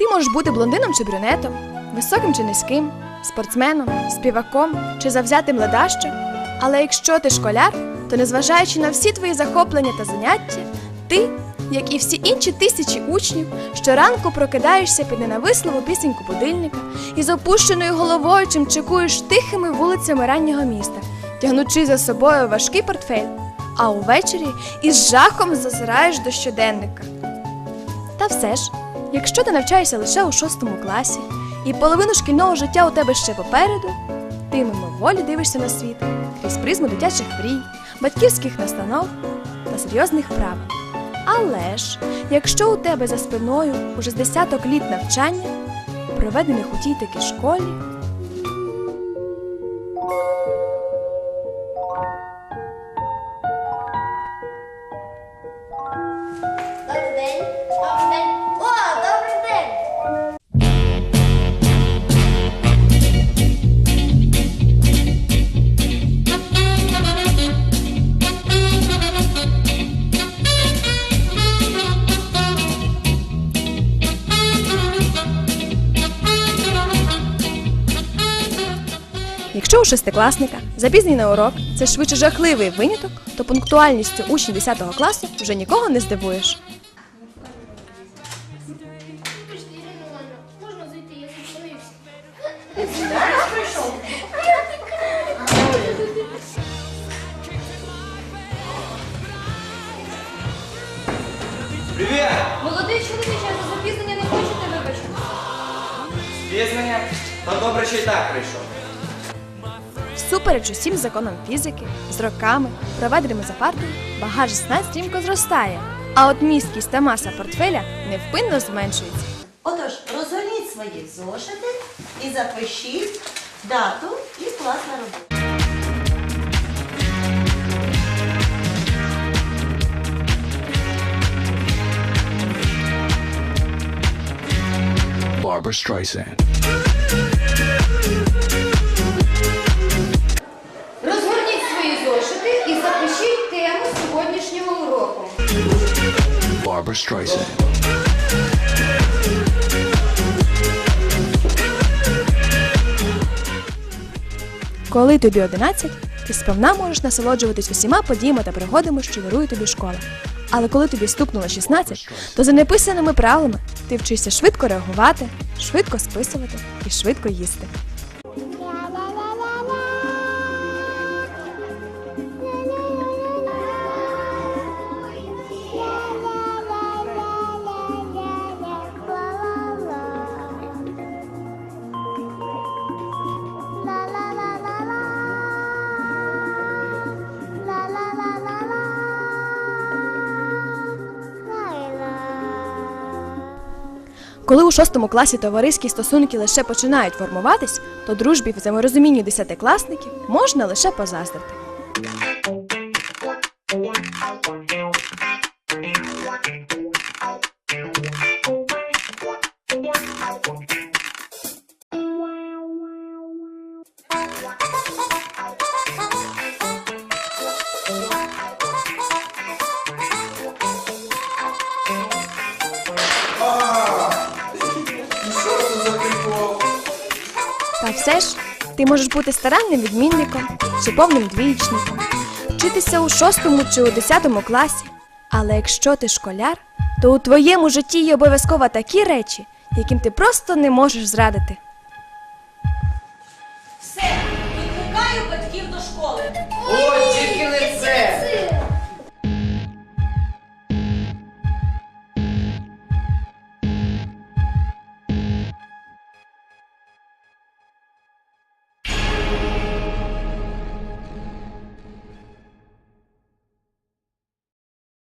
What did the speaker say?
Ти можеш бути блондином чи брюнетом, високим чи низьким, спортсменом, співаком чи завзятим ледащем. Але якщо ти школяр, то незважаючи на всі твої захоплення та заняття, ти, як і всі інші тисячі учнів, щоранку прокидаєшся під ненависливу пісеньку будильника і з опущеною головою чимчикуєш тихими вулицями раннього міста, тягнучи за собою важкий портфель, а увечері із жахом зазираєш до щоденника. Та все ж, якщо ти навчаєшся лише у шостому класі, і половину шкільного життя у тебе ще попереду, ти мимоволі дивишся на світ крізь призму дитячих мрій, батьківських настанов та серйозних правил. Але ж, якщо у тебе за спиною уже з десяток літ навчання, проведених у тій такій школі, Якщо у шестикласника запізнення на урок це швидше жахливий виняток, то пунктуальністю учнів 10 класу вже нікого не здивуєш. Можна зайти, я. Привіт! Молодий чоловіче, за запізнення не хочете вибачити? Спізнення? Та добре, що й так прийшов. Всупереч усім законам фізики, з роками, проведеними за партою, багаж знань стрімко зростає, а от місткість та маса портфеля невпинно зменшується. Отож, розгорніть свої зошити і запишіть дату і клас на роботу. Barbara Streisand. Barbara Streisand. Коли тобі 11, ти сповна можеш насолоджуватись усіма подіями та пригодами, що дарує тобі школа. Але коли тобі стукнуло 16, то за неписаними правилами ти вчишся швидко реагувати, швидко списувати і швидко їсти. Коли у шостому класі товариські стосунки лише починають формуватись, то дружбі в взаєморозумінні десятикласників можна лише позаздрити. Та все ж, ти можеш бути старанним відмінником чи повним двічником, вчитися у шостому чи у десятому класі. Але якщо ти школяр, то у твоєму житті є обов'язково такі речі, яким ти просто не можеш зрадити. Все, відкликаю батьків до школи. Ой,